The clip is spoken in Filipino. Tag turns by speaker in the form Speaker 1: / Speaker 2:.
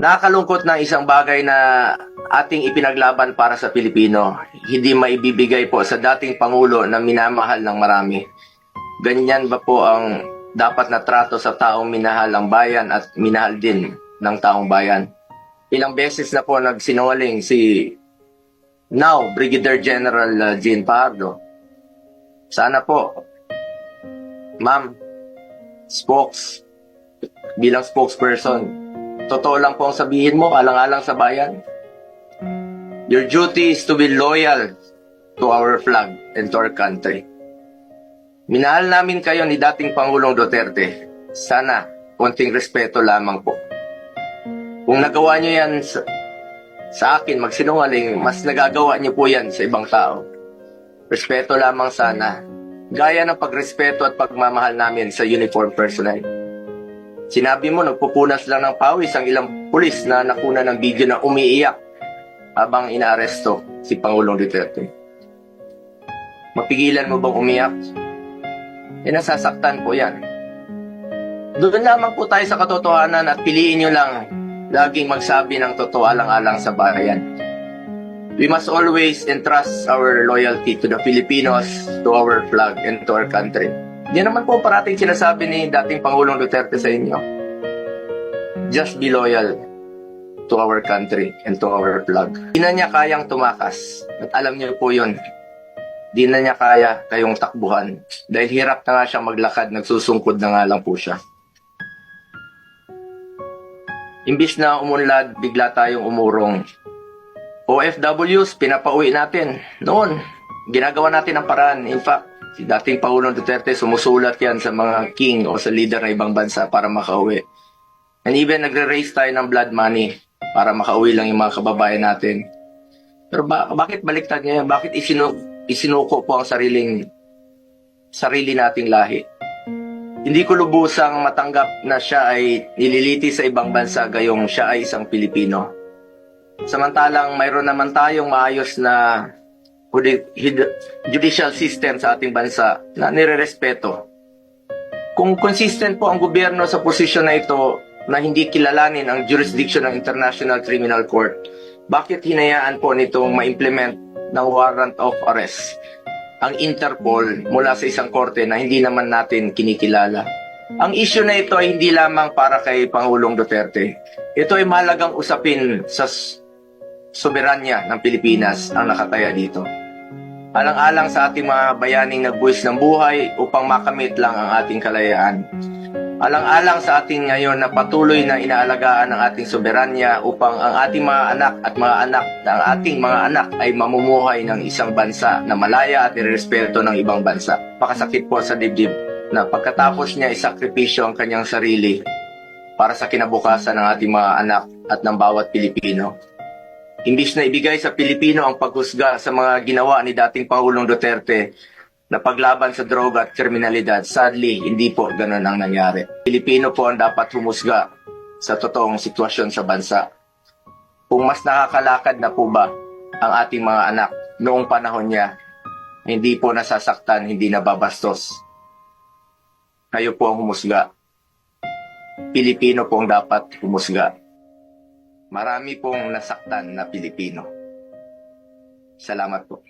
Speaker 1: Nakakalungkot na isang bagay na ating ipinaglaban para sa Pilipino. Hindi maibibigay po sa dating Pangulo na minamahal ng marami. Ganyan ba po ang dapat na trato sa taong minahal ang bayan at minahal din ng taong bayan? Ilang beses na po nagsinungaling si now Brigadier General uh, Jean Pardo. Sana po, ma'am, spokes, bilang spokesperson, totoo lang po ang sabihin mo, alang-alang sa bayan. Your duty is to be loyal to our flag and to our country. Minahal namin kayo ni dating Pangulong Duterte. Sana, konting respeto lamang po. Kung nagawa niyo yan sa, sa akin, magsinungaling, mas nagagawa niyo po yan sa ibang tao. Respeto lamang sana. Gaya ng pagrespeto at pagmamahal namin sa uniform personnel. Sinabi mo, nagpupunas lang ng pawis ang ilang pulis na nakuna ng video na umiiyak habang inaaresto si Pangulong Duterte. Mapigilan mo bang umiyak? Eh, nasasaktan po yan. Doon lamang po tayo sa katotohanan at piliin nyo lang laging magsabi ng totoo alang-alang sa bayan. We must always entrust our loyalty to the Filipinos, to our flag, and to our country. Yan naman po parating sinasabi ni dating Pangulong Duterte sa inyo. Just be loyal to our country and to our flag. Di na niya kayang tumakas. At alam niyo po yun. Di na niya kaya kayong takbuhan. Dahil hirap na nga siyang maglakad, nagsusungkod na nga lang po siya. Imbis na umunlad, bigla tayong umurong. OFWs, pinapauwi natin. Noon, ginagawa natin ang paraan. In fact, si dating Pangulong Duterte sumusulat yan sa mga king o sa leader ng ibang bansa para makauwi. And even nagre-raise tayo ng blood money para makauwi lang yung mga kababayan natin. Pero ba- bakit baliktad niya yan? Bakit isinu- isinuko po ang sariling sarili nating lahi? Hindi ko lubusang matanggap na siya ay nililiti sa ibang bansa gayong siya ay isang Pilipino. Samantalang mayroon naman tayong maayos na judicial system sa ating bansa na nirerespeto. Kung consistent po ang gobyerno sa posisyon na ito na hindi kilalanin ang jurisdiction ng International Criminal Court, bakit hinayaan po nitong ma-implement ng warrant of arrest ang Interpol mula sa isang korte na hindi naman natin kinikilala? Ang issue na ito ay hindi lamang para kay Pangulong Duterte. Ito ay mahalagang usapin sa soberanya ng Pilipinas ang nakataya dito. Alang-alang sa ating mga bayaning nagbuwis ng buhay upang makamit lang ang ating kalayaan. Alang-alang sa ating ngayon na patuloy na inaalagaan ang ating soberanya upang ang ating mga anak at mga anak na ang ating mga anak ay mamumuhay ng isang bansa na malaya at irespeto ng ibang bansa. Pakasakit po sa dibdib na pagkatapos niya isakripisyo ang kanyang sarili para sa kinabukasan ng ating mga anak at ng bawat Pilipino. Imbis na ibigay sa Pilipino ang paghusga sa mga ginawa ni dating Pangulong Duterte na paglaban sa droga at kriminalidad, sadly, hindi po ganun ang nangyari. Pilipino po ang dapat humusga sa totoong sitwasyon sa bansa. Kung mas nakakalakad na po ba ang ating mga anak noong panahon niya, hindi po nasasaktan, hindi nababastos. Kayo po ang humusga. Pilipino po ang dapat humusga. Marami pong nasaktan na Pilipino. Salamat po.